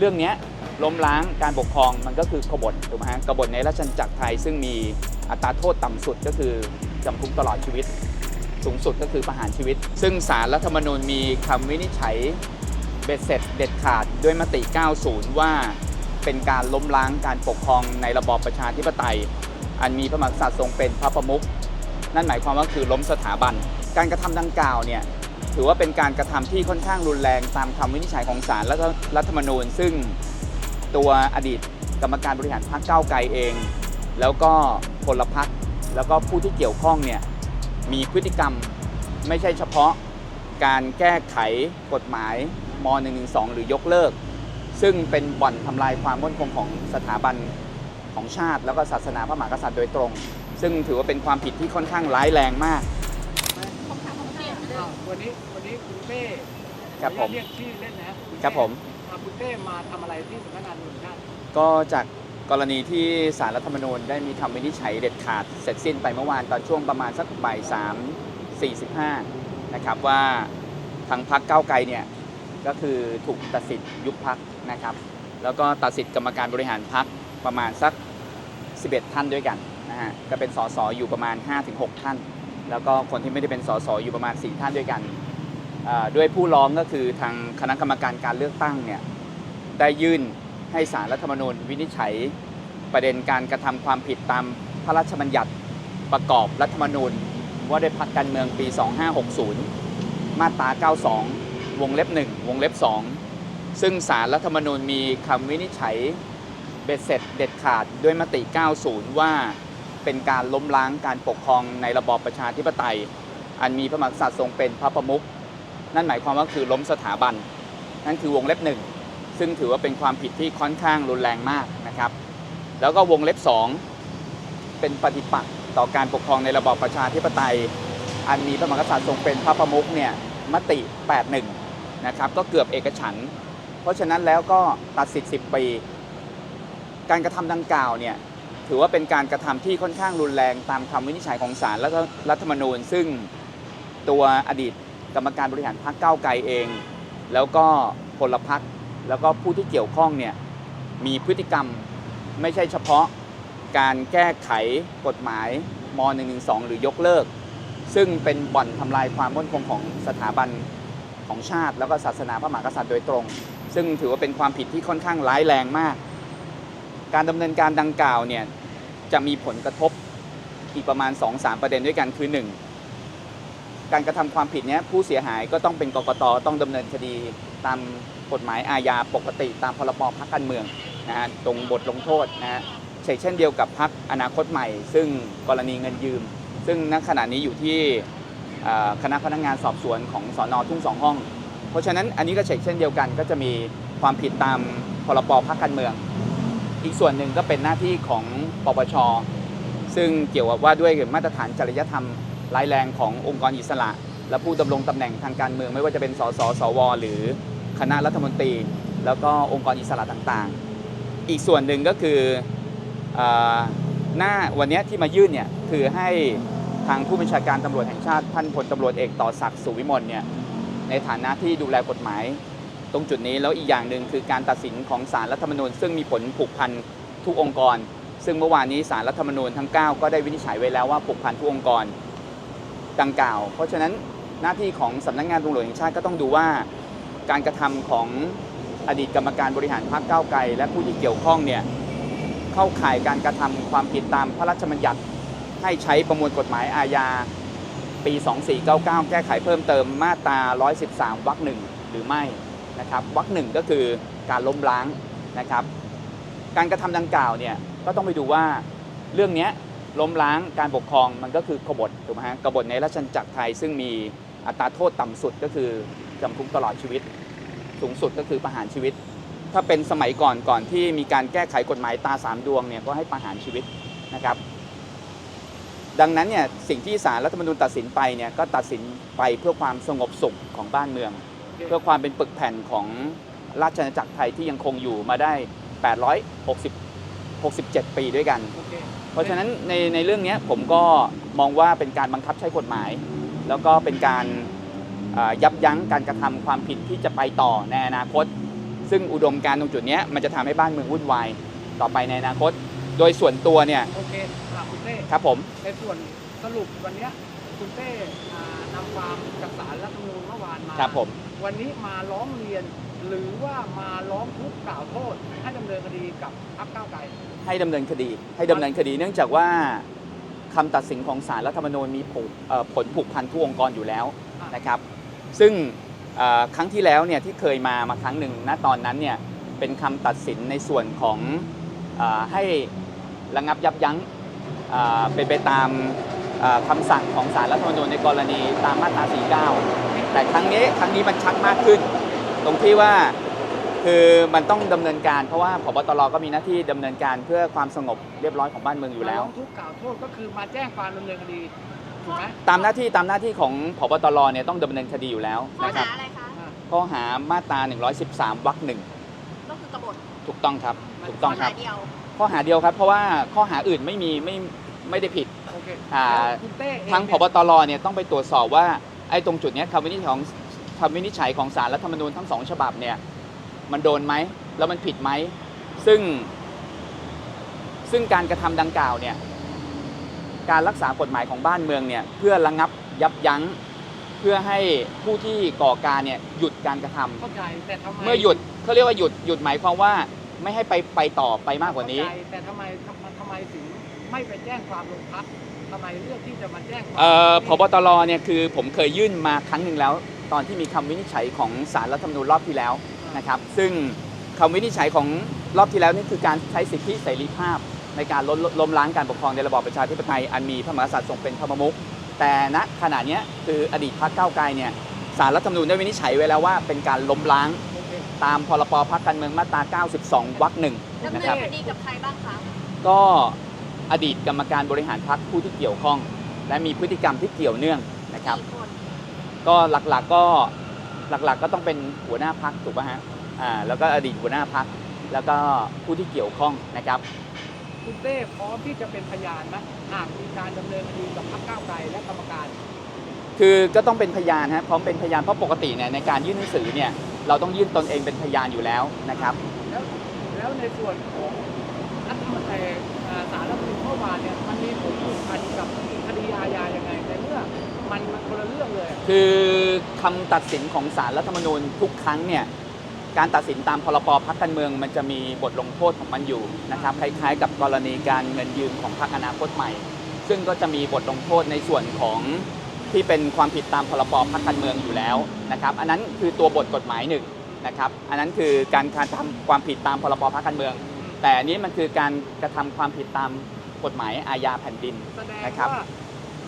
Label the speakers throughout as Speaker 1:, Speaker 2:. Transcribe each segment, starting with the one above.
Speaker 1: เรื่องนี้ล้มล้างการปกครองมันก็คือกบฏถูกไหมฮะกบฏในราชอาณาจักรไทย ซึ่งมีอัตราโทษต่ำสุดก็คือจำคุกตลอดชีวิต สูงสุดก็คือประหารชีวิต ซึ่งสารรัฐธรรมนูญมีคำวินิจฉัยเบ็ดเสร็จเด็ดขาดด้วยมติ 90 ว่าเป็นการล้มล้างการปกครองในระบอบประชาธิปไตย อันมีพระมหากษัตริย์ทรงเป็นพระประมุขนั่นหมายความว่าคือล้มสถาบัน การกระทำดังกล่าวเนี่ย ถือว่าเป็นการกระทำที่ค่อนข้างรุนแรงตามคำวินิจฉัยของศาลรัฐรัฐธรรมนูญ ซึ่งตัวอดีตกรรมการบริหารพรรคก้าวไกลเอง แล้วก็พลพรรคแล้วก็ผู้ที่เกี่ยวข้องเนี่ยมีพฤติกรรมไม่ใช่เฉพาะการแก้ไขกฎหมายม .112 หรือยกเลิก ซึ่งเป็นบ่อนทำลายความมั่นคงของสถาบันของชาติ แล้วก็ศาสนาพระมหากษัตริย์โดยตรง ซึ่งถือว่าเป็นความผิดที่ค่อนข้างร้ายแรงมาก
Speaker 2: อ้าววันนี้วันนี้คุณเต้
Speaker 1: ครับผม
Speaker 2: ขออนุญาตเรียกชื่อเล่นนะณเต้
Speaker 1: ครับผม
Speaker 2: อ่าคุณเต้มาทำอะไรที่สำนักงานตำรวจแห่งชาติ
Speaker 1: ก็จากกรณีที่สารรัฐธรรมนูญได้มีคำวินิจฉัยเด็ดขาดเสร็จสิ้นไปเมื่อวานตอนช่วงประมาณสักบ่ายสามสี่สิบห้านะครับว่าทางพักเก้าวไกลเนี่ยก็คือถูกตัดสิทธิ์ยุบพักนะครับ แล้วก็ตัดสิทธิ์กรรมการบริหารพักประมาณสัก 11 ท่านด้วยกันนะฮะก็เป็นสสอยู่ประมาณ 5-6 ท่าน แล้วก็คนที่ไม่ได้เป็นสสอยู่ประมาณ 4 ท่านด้วยกันด้วยผู้ร้องก็คือทางคณะกรรมการการเลือกตั้งเนี่ยได้ยื่นให้สารรัฐธรรมนูญวินิจฉัยประเด็นการกระทำความผิดตามพระราชบัญญัติประกอบรัฐธรรมนูญ ว่าด้วยพักการเมืองปี 2560 มาตรา 92 วงเล็บ 1 วงเล็บ 2 ซึ่งสารรัฐธรรมนูญมีคำวินิจฉัยเบ็ดเสร็จเด็ดขาดด้วยมติ 90 ว่า เป็นการล้มล้างการปกครองในระบอบประชาธิปไตย อันมีพระมหากษัตริย์ทรงเป็นพระประมุขนั่นหมายความว่าคือล้มสถาบัน นั่นคือวงเล็บหนึ่งซึ่งถือว่าเป็นความผิดที่ค่อนข้างรุนแรงมากนะครับ แล้วก็วงเล็บ 2 เป็นปฏิปักษ์ต่อการปกครองในระบอบประชาธิปไตย อันมีพระมหากษัตริย์ทรงเป็นพระประมุขเนี่ยมติ 81 นะครับ ก็เกือบเอกฉันเพราะฉะนั้นแล้วก็ตัดสิทธิ์10 ปี การกระทำดังกล่าวเนี่ย ถือว่าเป็นการกระทำที่ค่อนข้างรุนแรงตามคำวินิจฉัยของศาลและรัฐธรรมนูญ ซึ่งตัวอดีตกรรมการบริหารพรรคก้าวไกลเอง แล้วก็พลพรรคแล้วก็ผู้ที่เกี่ยวข้องเนี่ยมีพฤติกรรมไม่ใช่เฉพาะการแก้ไขกฎหมายม .112 หรือยกเลิก ซึ่งเป็นบ่อนทำลายความมั่นคงของสถาบันของชาติ แล้วก็ศาสนาพระมหากษัตริย์โดยตรง ซึ่งถือว่าเป็นความผิดที่ค่อนข้างร้ายแรงมาก การดำเนินการดังกล่าวเนี่ย จะมีผลกระทบอีกประมาณ 2-3 ประเด็นด้วยกันคือ 1 การกระทำความผิดเนี้ยผู้เสียหายก็ต้องเป็นกกตต้องดำเนินคดีตามกฎหมายอาญาปกติ ตามพรบพักการเมืองนะฮะตรงบทลงโทษนะฮะเช่นเดียวกับพักอนาคตใหม่ ซึ่งกรณีเงินยืม ซึ่งณขณะนี้อยู่ที่คณะพนักงานสอบสวนของสอนอทุ่งสองห้อง เพราะฉะนั้นอันนี้ก็เช่นเดียวกันก็จะมีความผิดตามพรบพักการเมือง อีกส่วนหนึ่งก็เป็นหน้าที่ของปปช ซึ่งเกี่ยวกับว่าด้วยมาตรฐานจริยธรรมร้ายแรงขององค์กรอิสระ และผู้ดำรงตำแหน่งทางการเมือง ไม่ว่าจะเป็นสสสว หรือคณะรัฐมนตรี แล้วก็องค์กรอิสระต่างๆ อีกส่วนหนึ่งก็คืออหน้าวันนี้ที่มายื่นเนี่ยคือให้ทางผู้บัญชาการตำรวจแห่งชาติท่านพลตำรวจเอกต่อศักดิ์สุวิมลเนี่ยในฐานะที่ดูแลกฎหมาย ตรงจุดนี้แล้วอีกอย่างหนึ่งคือการตัดสินของศาลรัฐธรรมนูญซึ่งมีผลผูกพันทุกองค์กร ซึ่งเมื่อวานนี้ศาลรัฐธรรมนูญทั้ง 9 ก็ได้วินิจฉัยไว้แล้วว่าผูกพันทุกองค์กรดังกล่าว เพราะฉะนั้นหน้าที่ของสำนักงานตำรวจแห่งชาติก็ต้องดูว่า การกระทำของอดีตกรรมการบริหารพรรคก้าวไกล และผู้ที่เกี่ยวข้องเนี่ยเข้าข่ายการกระทำความผิดตามพระราชบัญญัติให้ใช้ประมวลกฎหมายอาญาปี 2499 แก้ไขเพิ่มเติมมาตรา 113 วรรคหนึ่งหรือไม่ นะครับวรรคหนึ่งก็คือการล้มล้างนะครับ การกระทำดังกล่าวเนี่ยก็ต้องไปดูว่าเรื่องนี้ล้มล้างการปกครองมันก็คือกบฏถูกไหมฮะกบฏในราชอาณาจักรไทย ซึ่งมีอัตราโทษต่ำสุดก็คือจำคุกตลอดชีวิต สูงสุดก็คือประหารชีวิต ถ้าเป็นสมัยก่อนก่อนที่มีการแก้ไขกฎหมายตาสามดวงเนี่ยก็ให้ประหารชีวิตนะครับ ดังนั้นเนี่ยสิ่งที่ศาลรัฐธรรมนูญตัดสินไปเนี่ยก็ตัดสินไปเพื่อความสงบสุขของบ้านเมือง เพื่อความเป็นปึกแผ่นของราชอาณาจักรไทยที่ยังคงอยู่มาได้ 860 67 ปีด้วยกัน
Speaker 2: โอเค
Speaker 1: เพราะฉะนั้นในในเรื่องเนี้ยผมก็มองว่าเป็นการบังคับใช้กฎหมาย แล้วก็เป็นการอ่ายับยั้งการกระทำความผิดที่จะไปต่อในอนาคต ซึ่งอุดมการณ์ตรงจุดเนี้ยมันจะทำให้บ้านเมืองวุ่นวายต่อไปในอนาคต โดยส่วนตัวเนี่ย
Speaker 2: โอเคครับคุณเต้
Speaker 1: ครับผม
Speaker 2: ในส่วนสรุปวันเนี้ยคุณเต้อ่านำความจากสารรัฐธรรมนูญเมื่อวานมา
Speaker 1: ครับผม
Speaker 2: วันนี้มาร้องเรียน หรือว่ามาร้องทุกข์กล่าวโทษ ให้ดำเนินคดีกับพรรคก้าวไกล
Speaker 1: ให้ดำเนินคดี ให้ดำเนินคดีเนื่องจากว่าคำตัดสินของศาลรัฐธรรมนูญมีผลเอ่อผลผูกพันทุกองค์กรอยู่แล้วนะครับ ซึ่งเอ่อครั้งที่แล้วเนี่ยที่เคยมามาครั้งหนึ่งณตอนนั้นเนี่ยเป็นคำตัดสินในส่วนของเออให้ระงับยับยั้งเอ่อเป็นไปตามเอ่อคำสั่งของศาลรัฐธรรมนูญในกรณีตามมาตรา 49 แต่ครั้งนี้ครั้งนี้มันชัดมากขึ้น ตรงที่ว่าคือมันต้องดำเนินการเพราะว่าพบตรก็มีหน้าที่ดำเนินการเพื่อความสงบเรียบร้อยของบ้านเมืองอยู่แล้ว
Speaker 2: มาร้องทุกข์กล่าวโทษก็คือมาแจ้งความดำเนินคดีถูกไหม
Speaker 1: ตามหน้าที่ตามหน้าที่ของพบตรเนี่ยต้องดำเนินคดีอยู่แล้ว
Speaker 3: ข้อ
Speaker 1: นะครับ
Speaker 3: หาอะไรคะ
Speaker 2: อ่า
Speaker 1: ข้อหามาตรา 113วรรคหนึ่ง
Speaker 3: ก็คือกบฏ
Speaker 1: ถูกต้องครับถูกต้องครับ
Speaker 3: ข้หาเดียว
Speaker 1: ข้อหาเดียวครับ เพราะว่าข้อหาอื่นไม่มีไม่ไม่ได้ผิด
Speaker 2: โอเค
Speaker 1: อ่า
Speaker 2: แล้วคุณเต้เอง
Speaker 1: ทางพบตรเนี่ยต้องไปตรวจสอบว่า ไอ้ตรงจุดเนี้ยคำวินิจฉัยของคำวินิจฉัยของศาลรัฐธรรมนูญทั้งสองฉบับเนี่ยมันโดนไหมแล้วมันผิดไหมซึ่ง ซึ่งการกระทำดังกล่าวเนี่ยการรักษากฎหมายของบ้านเมืองเนี่ยเพื่อระงับยับยั้งเพื่อให้ผู้ที่ก่อการเนี่ยหยุดการกระทำ
Speaker 2: เข้าใจแต่ทำไม
Speaker 1: เมื่อหยุดเขาเรียกว่าหยุดหยุดหมายความว่าไม่ให้ไปไปต่อไปมากกว่านี้
Speaker 2: เข้ใจแต่ทำไมทำไมทำไมถึงไม่ไปแจ้งความลงพัก ทำไมเลือกที่จะมาแจ้งความ
Speaker 1: เอ่อพบตรเนี่ยคือผมเคยยื่นมาครั้งหนึ่งแล้ว ตอนที่มีคำวินิจฉัยของศาลรัฐธรรมนูญรอบที่แล้วนะครับ ซึ่งคำวินิจฉัยของรอบที่แล้วนี่คือการใช้สิทธิเสรีภาพ ในการล้มล้มล้างการปกครองในระบอบประชาธิปไตยอันมีพระมหากษัตริย์ทรงเป็นพระประมุขแต่ณขณะเนี้ยคืออดีตพรรคก้าวไกลเนี่ยศาลรัฐธรรมนูญได้วินิจฉัยไว้แล้วว่าเป็นการล้มล้าง
Speaker 2: โอเค
Speaker 1: ตามพรบพรรคการเมืองมาตรา 92 วรรคหนึ่ง
Speaker 3: ดำ
Speaker 1: นะ
Speaker 3: เนิ
Speaker 1: ครับ
Speaker 3: นคดีกับใครบ้างคะ
Speaker 1: ก็ อดีตกรรมการบริหารพรรคผู้ที่เกี่ยวข้อง และมีพฤติกรรมที่เกี่ยวเนื่องนะครับ
Speaker 3: กี่คน
Speaker 1: ก็หลักๆก็หลักๆก็ต้องเป็นหัวหน้าพักถูกป่ะฮะอ่าแล้วก็อดีตหัวหน้าพักแล้วก็ผู้ที่เกี่ยวข้องนะครับ
Speaker 2: คุณเต้พร้อมที่จะเป็นพยานไหมหากมีการดำเนินคดีกับพรรคก้าวไกลและกรรมการ
Speaker 1: คือก็ต้องเป็นพยานฮะพร้อมเป็นพยานเพราะปกติเนี่ยในการยื่นหนังสือเนี่ยเราต้องยื่นตนเองเป็นพยานอยู่แล้วนะครับ
Speaker 2: แล้วแล้วในส่วนของรัฐธรรมนูญอ่าสารานเนี่ยมันมีผลผูกพันกับคดีอาญายังไงในเมื่อมันมันคนละเรื่องเลย
Speaker 1: คือคำตัดสินของศาลรัฐธรรมนูญทุกครั้งเนี่ยการตัดสินตามพรบพักการเมือง มันจะมีบทลงโทษของมันอยู่นะครับคล้ายๆ กับกรณีการเงินยืมของพรรคอนาคตใหม่ ซึ่งก็จะมีบทลงโทษในส่วนของที่เป็นความผิดตามพรบพักการเมืองอยู่แล้วนะครับ อันนั้นคือตัวบทกฎหมายหนึ่งนะครับอันนั้นคือการการทำความผิดตามพรบพักการเมือง แต่อันนี้มันคือการกระทำความผิดตาม กฎหมายอาญาแผ่นดิน
Speaker 2: แสดง
Speaker 1: นะครับ
Speaker 2: ว่า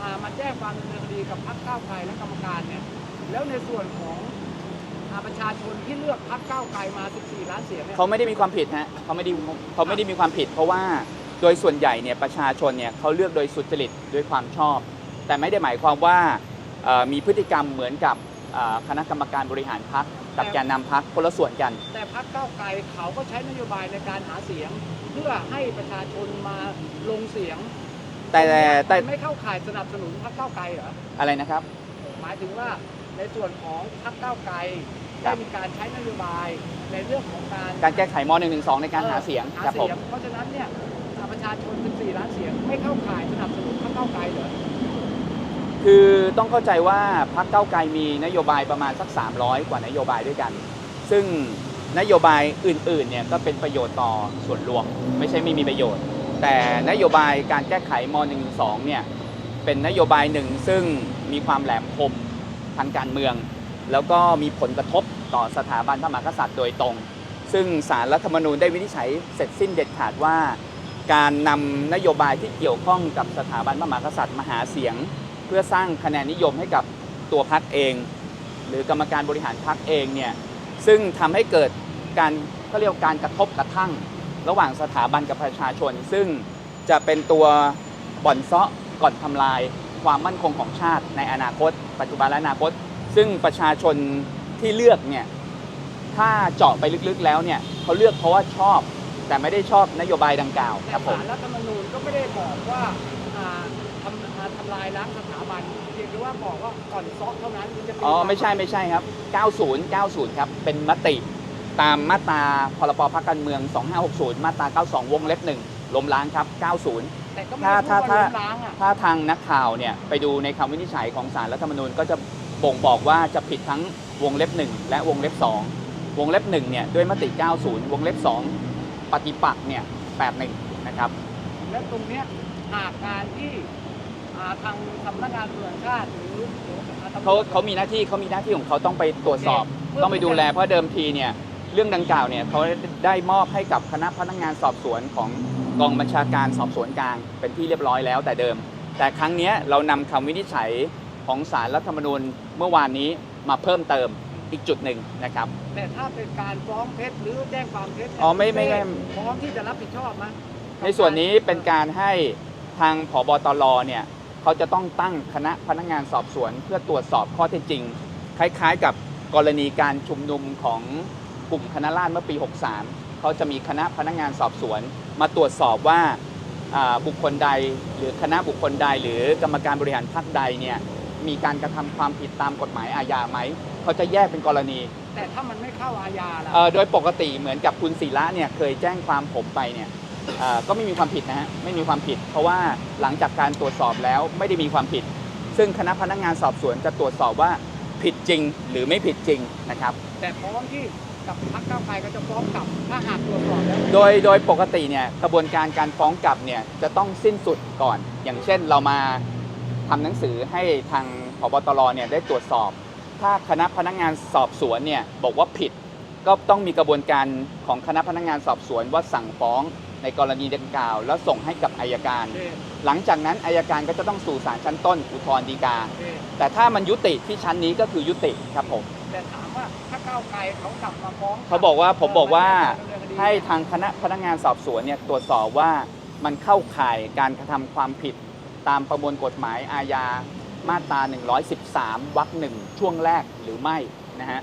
Speaker 2: อ่ามาแจ้งความดำเนินคดีกับพรรคก้าวไกลและกรรมการเนี่ยแล้วในส่วนของอ่าประชาชนที่เลือกพรรคก้าวไกลมา 14 ล้านเสียงเนี่ย
Speaker 1: เขาไม่ได้มีความผิดฮะเขาไม่ได้เขาไม่ได้มีความผิด เพราะว่าโดยส่วนใหญ่เนี่ยประชาชนเนี่ยเขาเลือกโดยสุจริตด้วยความชอบ แต่ไม่ได้หมายความว่าเอ่อมีพฤติกรรมเหมือนกับเอ่อคณะกรรมการบริหารพรรคกับแกนนำพรรคคนละส่วนกัน
Speaker 2: แต่พรรคก้าวไกลเขาก็ใช้นโยบายในการหาเสียง เพื่อให้ประชาชนมาลงเสียง
Speaker 1: แต่แต่
Speaker 2: มันไม่เข้าข่ายสนับสนุนพรรคก้าวไกลเหรอ
Speaker 1: อะไรนะครับ
Speaker 2: หมายถึงว่าในส่วนของพรรคก้าวไกล
Speaker 1: ครั
Speaker 2: ได้
Speaker 1: บ
Speaker 2: มีการใช้นโยบายในเรื่องของการ
Speaker 1: การแก้ไขม .112 ในการหาเสียง
Speaker 2: หา
Speaker 1: ครับผม
Speaker 2: เสียงเพราะฉะนั้นเนี่ยอ่าประชาชน 14 ล้านเสียงไม่เข้าข่ายสนับสนุนพรรคก้าวไกลเหรอ
Speaker 1: คือต้องเข้าใจว่าพรรคเก้าไกลมีนโยบายประมาณสัก 300 กว่านโยบายด้วยกัน ซึ่งนโยบายอื่นๆเนี่ยก็เป็นประโยชน์ต่อส่วนรวม ไม่ใช่ไม่มีประโยชน์ แต่นโยบายการแก้ไขม .112 เนี่ยเป็นนโยบายหนึ่งซึ่งมีความแหลมคมทางการเมือง แล้วก็มีผลกระทบต่อสถาบันพระมหากษัตริย์โดยตรง ซึ่งสารรัฐธรรมนูญได้วินิจฉัยเสร็จสิ้นเด็ดขาดว่า การนำนโยบายที่เกี่ยวข้องกับสถาบันพระมหากษัตริย์มาหาเสียง เพื่อสร้างคะแนนนิยมให้กับตัวพรรคเอง หรือกรรมการบริหารพรรคเองเนี่ยซึ่งทำให้เกิดการเขาเรียกการกระทบกระทั่ง ระหว่างสถาบันกับประชาชน ซึ่งจะเป็นตัวบ่อนเซาะก่อนทำลายความมั่นคงของชาติในอนาคต ปัจจุบันและอนาคต ซึ่งประชาชนที่เลือกเนี่ยถ้าเจาะไปลึกๆแล้วเนี่ยเขาเลือกเพราะว่าชอบ แต่ไม่ได้ชอบนโยบายดังกล่าวครับผม
Speaker 2: รัฐธรรมนูญก็ไม่ได้บอกว่า ทำอ่าทำลายล้างสถาบันเพียงแต่ว่าบอกว่าก่อนซ้อเท่านั้นถึงจะเป็น
Speaker 1: อ๋อไม่ใช่ไม่ใช่ครับ 90 90 ครับ เป็นมติตามมาตราพรบพักการเมือง 2560 มาตรา 92 วงเล็บ1ล้มล้างครับ 90
Speaker 2: แต่ก็ไม่
Speaker 1: ถ้า
Speaker 2: ได้พูด
Speaker 1: ถ้า
Speaker 2: ว่าล้มล้างอะ
Speaker 1: ถ้าทางนักข่าวเนี่ยไปดูในคำวินิจฉัยของสารรัฐธรรมนูญก็จะบ่งบอกว่าจะผิดทั้งวงเล็บ 1 และวงเล็บ 2 วงเล็บ1เนี่ยด้วยมติ 90 วงเล็บ 2 ปฏิปักษ์เนี่ย 81 นะครับ
Speaker 2: และตรงเนี้ยหากการที่อ่า ทางสำนักงานตำรวจแห่งชาติหรือหรืออ่ตำรวจ
Speaker 1: เขาเขามีหน้าที่เขามีหน้าที่ของเขาต้องไปตรวจสอบ
Speaker 2: โอเค
Speaker 1: ต้องไปดูแลเพราะเดิมทีเนี่ยเรื่องดังกล่าวเนี่ยเขาได้มอบให้กับคณะพนักงานสอบสวนของกองบัญชาการสอบสวนกลางเป็นที่เรียบร้อยแล้วแต่เดิม แต่ครั้งเนี้ยเรานำคำวินิจฉัยของสารรัฐธรรมนูญเมื่อวานนี้มาเพิ่มเติมอีกจุดหนึ่งนะครับ
Speaker 2: แต่ถ้าเป็นการฟ้องเท็จหรือแจ้งความเท็จเนี่ย
Speaker 1: อ๋อไม่ไม่ไม่
Speaker 2: พร้อมที่จะรับผิดชอบไหม
Speaker 1: ในส่วนนี้เป็นการให้ทางผบตรเนี่ย เขาจะต้องตั้งคณะพนักงานสอบสวน เพื่อตรวจสอบข้อเท็จจริง คล้ายๆ กับกรณีการชุมนุมของกลุ่มคณะราษฎรเมื่อปี 63 เขาจะมีคณะพนักงานสอบสวน มาตรวจสอบว่าบุคคลใดหรือคณะบุคคลใด หรือกรรมการบริหารพรรคใดเนี่ยมีการกระทำความผิดตามกฎหมายอาญาไหม เขาจะแยกเป็นกรณี
Speaker 2: แต่ถ้ามันไม่เข้าอาญาล่ะ
Speaker 1: โดยปกติเหมือนกับคุณศิระเนี่ยเคยแจ้งความผมไปเนี่ย ก็ไม่มีความผิดนะฮะไม่มีความผิด เพราะว่าหลังจากการตรวจสอบแล้วไม่ได้มีความผิด ซึ่งคณะพนักงานสอบสวนจะตรวจสอบว่าผิดจริงหรือไม่ผิดจริงนะครับ
Speaker 2: แต่พร้อมที่กับพรรคก้าวไกลก็จะฟ้องกลับถ้าหากตรวจสอบแล้ว
Speaker 1: โดยโดยปกติเนี่ยกระบวนการการฟ้องกลับเนี่ยจะต้องสิ้นสุดก่อน อย่างเช่นเรามาทำหนังสือให้ทางพบตรเนี่ยได้ตรวจสอบ ถ้าคณะพนักงานสอบสวนเนี่ยบอกว่าผิด ก็ต้องมีกระบวนการของคณะพนักงานสอบสวนว่าสั่งฟ้อง ในกรณีดังกล่าว แล้วส่งให้กับอายการ
Speaker 2: โอเค
Speaker 1: หลังจากนั้นอายการก็จะต้องสู่ศาลชั้นต้นอุทธรณ์ฎีกา
Speaker 2: โอเค
Speaker 1: แต่ถ้ามันยุติที่ชั้นนี้ก็คือยุติครับผม
Speaker 2: แต่ถามว่าถ้าก้าวไกลเขากลับมาฟ้อง
Speaker 1: เขาบอกว่าผมบอกว่า
Speaker 2: ดำเนินคดี
Speaker 1: ให้ทางคณะพนักงานสอบสวนเนี่ยตรวจสอบว่ามันเข้าข่ายการกระทำความผิด ตามประมวลกฎหมายอาญามาตรา 113 วรรคหนึ่งช่วงแรกหรือไม่นะฮะ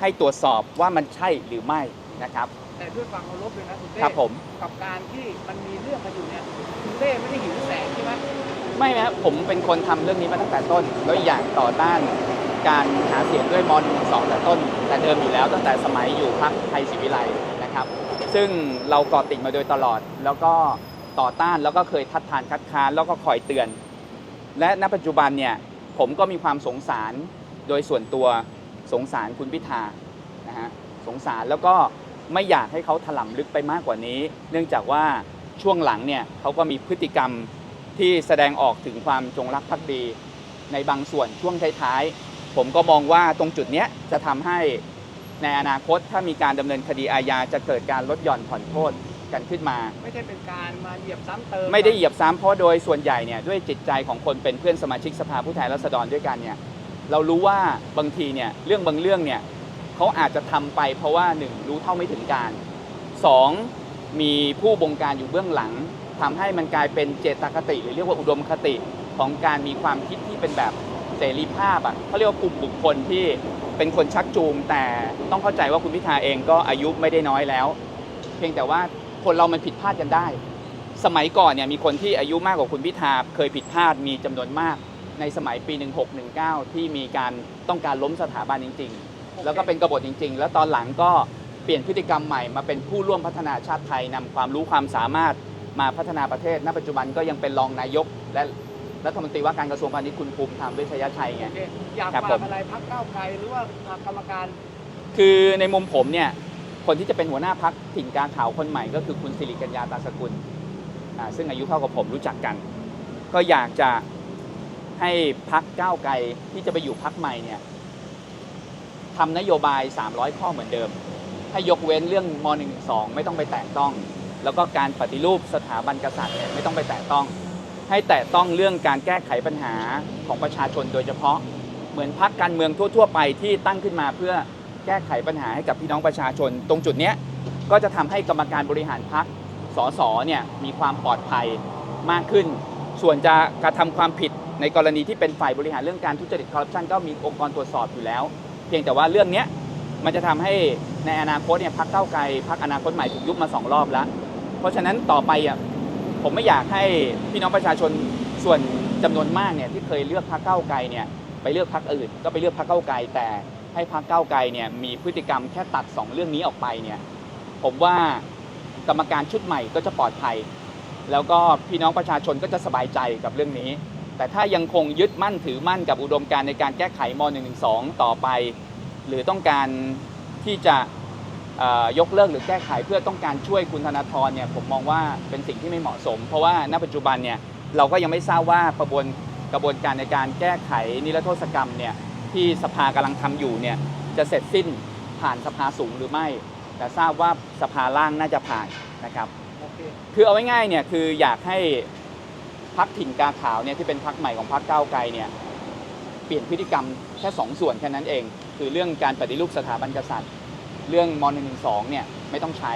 Speaker 1: ให้ตรวจสอบว่ามันใช่หรือไม่นะครับ
Speaker 2: แต่ด้วยความเคารพเลยนะคุณเต้
Speaker 1: ครับผม
Speaker 2: กับการที่มันมีเรื่องกันอยู่เนี่ยคุณเต้ไม่ได้หิวแสงใช่ไหม
Speaker 1: ไม่นะครับผมเป็นคนทำเรื่องนี้มาตั้งแต่ต้น แล้วอีกอย่างต่อต้านการหาเสียงด้วยม .112 แต่ต้น แต่เดิมอยู่แล้วตั้งแต่สมัยอยู่พรรคไทยศิวิไลย์นะครับ ซึ่งเราเกาะติดมาโดยตลอด แล้วก็ต่อต้านแล้วก็เคยทัดทานคัดค้านแล้วก็คอยเตือน และณปัจจุบันเนี่ยผมก็มีความสงสารโดยส่วนตัวสงสารคุณพิธานะฮะสงสารแล้วก็ ไม่อยากให้เขาถล่ำลึกไปมากกว่านี้ เนื่องจากว่าช่วงหลังเนี่ยเขาก็มีพฤติกรรมที่แสดงออกถึงความจงรักภักดี ในบางส่วนช่วงท้ายๆ ผมก็มองว่าตรงจุดเนี้ยจะทำให้ในอนาคตถ้ามีการดำเนินคดีอาญาจะเกิดการลดหย่อนผ่อนโทษกันขึ้นมา
Speaker 2: ไม่ใช่เป็นการมาเหยียบซ้ำเติม
Speaker 1: ไม่ได้เหยียบซ้ำเพราะโดยส่วนใหญ่เนี่ยด้วยจิตใจของคนเป็นเพื่อนสมาชิกสภาผู้แทนราษฎรด้วยกันเนี่ยเรารู้ว่าบางทีเนี่ยเรื่องบางเรื่องเนี่ย เขาอาจจะทำไปเพราะว่าหนึ่งรู้เท่าไม่ถึงการสองมีผู้บงการอยู่เบื้องหลังทำให้มันกลายเป็นเจตคติ หรือเรียกว่าอุดมคติของการมีความคิดที่เป็นแบบเสรีภาพอะเขาเรียกว่ากลุ่มบุคคลที่เป็นคนชักจูง แต่ต้องเข้าใจว่าคุณพิธาเองก็อายุไม่ได้น้อยแล้ว เพียงแต่ว่าคนเรามันผิดพลาดกันได้ สมัยก่อนเนี่ยมีคนที่อายุมากกว่าคุณพิธาเคยผิดพลาดมีจำนวนมากในสมัยปี 1619 ที่มีการต้องการล้มสถาบันจริง ๆ แล้วก็เป็นกบฏจริง ๆ แล้วตอนหลังก็เปลี่ยนพฤติกรรมใหม่มาเป็นผู้ร่วมพัฒนาชาติไทยนำความรู้ความสามารถมาพัฒนาประเทศ ณ ปัจจุบันก็ยังเป็นรองนายก และรัฐมนตรีว่าการกระทรวงพาณิชย์คุณภูมิธรรมเวชยชัยไง
Speaker 2: โอเคอยาก
Speaker 1: ครับ
Speaker 2: ฝา
Speaker 1: ผ
Speaker 2: ก
Speaker 1: ม
Speaker 2: อะไรพักก้าวไกลหรือว่ากรรมการ
Speaker 1: คือในมุมผมเนี่ยคนที่จะเป็นหัวหน้าพักถิ่นกาขาวคนใหม่ก็คือคุณสิริกัญญาตาสกุลอ่าซึ่งอายุเท่ากับผมรู้จักกัน ก็อยากจะให้พักก้าวไกลที่จะไปอยู่พักใหม่เนี่ย ทำนโยบาย 300 ข้อเหมือนเดิม ให้ยกเว้นเรื่องม .112 ไม่ต้องไปแตะต้อง แล้วก็การปฏิรูปสถาบันกษัตริย์เนี่ยไม่ต้องไปแตะต้อง ให้แตะต้องเรื่องการแก้ไขปัญหาของประชาชนโดยเฉพาะ เหมือนพักการเมืองทั่ว ๆ ไปที่ตั้งขึ้นมาเพื่อแก้ไขปัญหาให้กับพี่น้องประชาชน ตรงจุดนี้ก็จะทำให้กรรมการบริหารพักสสเนี่ยมีความปลอดภัยมากขึ้น ส่วนจะกระทำความผิดในกรณีที่เป็นฝ่ายบริหารเรื่องการทุจริตคอร์รัปชันก็มีองค์กรตรวจสอบอยู่แล้ว พียงแต่ว่าเรื่องนี้มันจะทำให้ในอนาคตเนี่ยพักเก้าไกลพักอนาคตใหม่ถูกยุบมาสองรอบแล้ว เพราะฉะนั้นต่อไปอะผมไม่อยากให้พี่น้องประชาชนส่วนจำนวนมากเนี่ยที่เคยเลือกพักเก้าไกลเนี่ยไปเลือกพักอื่น ก็ไปเลือกพักเก้าไกล แต่ให้พรรคก้าไกลเนี่ยมีพฤติกรรมแค่ตัด 2 เรื่องนี้ออกไปเนี่ยผมว่ากรรมการชุดใหม่ก็จะปลอดภัย แล้วก็พี่น้องประชาชนก็จะสบายใจกับเรื่องนี้ แต่ถ้ายังคงยึดมั่นถือมั่นกับอุดมการในการแก้ไขม .112 ต่อไป หรือต้องการที่จะยกเลิกหรือแก้ไขเพื่อต้องการช่วยคุณธนาธรเนี่ยผมมองว่าเป็นสิ่งที่ไม่เหมาะสม เพราะว่าณปัจจุบันเนี่ยเราก็ยังไม่ทราบว่ากระบวนกระบวนการในการแก้ไขนิรโทษกรรมเนี่ยที่สภากำลังทำอยู่เนี่ยจะเสร็จสิ้นผ่านสภาสูงหรือไม่ แต่ทราบว่าสภาล่างน่าจะผ่านนะครับ
Speaker 2: โอเค
Speaker 1: คือเอาง่ายๆเนี่ยคืออยากให้ พักถิ่นกาขาวเนี่ยที่เป็นพักใหม่ของพักก้าวไกลเนี่ยเปลี่ยนพฤติกรรมแค่สองส่วนแค่นั้นเอง คือเรื่องการปฏิรูปสถาบันกษัตริย์ เรื่องม .112 เนี่ยไม่ต้องใช้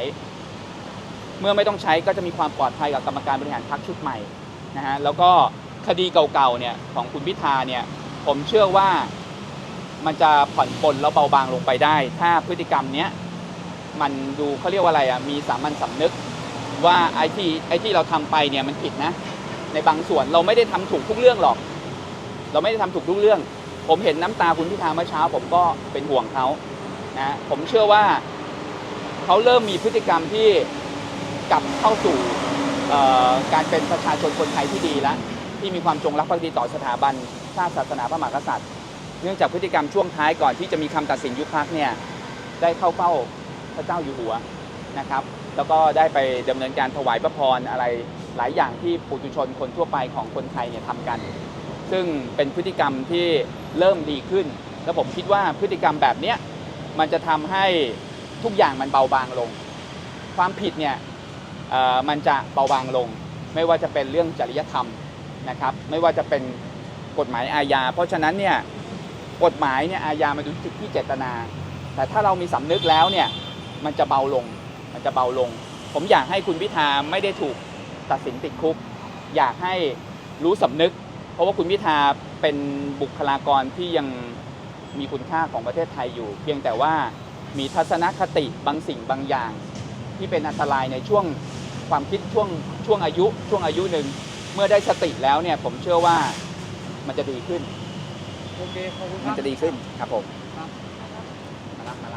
Speaker 1: เมื่อไม่ต้องใช้ก็จะมีความปลอดภัยกับกรรมการบริหารพักชุดใหม่นะฮะแล้วก็คดีเก่าๆเนี่ยของคุณพิธาเนี่ยผมเชื่อว่ามันจะผ่อนปลนแล้วเบาบางลงไปได้ ถ้าพฤติกรรมเนี้ยมันดูเขาเรียกว่าอะไรอะมีสามัญสำนึกว่าไอ้ที่ไอ้ที่เราทำไปเนี่ยมันผิดนะ ในบางส่วน เราไม่ได้ทำถูกทุกเรื่องหรอก เราไม่ได้ทำถูกทุกเรื่อง ผมเห็นน้ำตาคุณพิธาเมื่อเช้า ผมก็เป็นห่วงเขานะผมเชื่อว่าเขาเริ่มมีพฤติกรรมที่กลับเข้าสู่การเป็นประชาชนคนไทยที่ดีแล้วที่มีความจงรักภักดีต่อสถาบันชาติศาสนาพระมหากษัตริย์เนื่องจากพฤติกรรมช่วงท้ายก่อนที่จะมีคำตัดสินยุบพักเนี่ยได้เข้าเฝ้าพระเจ้าอยู่หัวนะครับ แล้วก็ได้ไปดำเนินการถวายพระพรอะไร หลายอย่างที่ปุถุชนคนทั่วไปของคนไทยเนี่ยทำกัน ซึ่งเป็นพฤติกรรมที่เริ่มดีขึ้น แล้วผมคิดว่าพฤติกรรมแบบเนี้ยมันจะทำให้ทุกอย่างมันเบาบางลง ความผิดเนี่ยมันจะเบาบางลง ไม่ว่าจะเป็นเรื่องจริยธรรมนะครับ ไม่ว่าจะเป็นกฎหมายอาญา เพราะฉะนั้นเนี่ยกฎหมายเนี่ยอาญามันดูที่ที่เจตนา แต่ถ้าเรามีสำนึกแล้วเนี่ยมันจะเบาลง มันจะเบาลง ผมอยากให้คุณพิธาไม่ได้ถูก ตัดสินติดคุก อยากให้รู้สำนึก เพราะว่าคุณพิธาเป็นบุคลากรที่ยังมีคุณค่าของประเทศไทยอยู่ เพียงแต่ว่ามีทัศนคติบางสิ่งบางอย่าง ที่เป็นอันตรายในช่วงความคิดช่วงช่วงอายุ ช่วงอายุหนึ่งเมื่อได้สติแล้วเนี่ยผมเชื่อว่ามันจะดีขึ้น
Speaker 2: โอเค ขอบคุณค
Speaker 1: มั
Speaker 2: รั
Speaker 1: น
Speaker 2: บ
Speaker 1: จะดีขึ้นครับผม
Speaker 2: ครับ
Speaker 1: มาละมาละ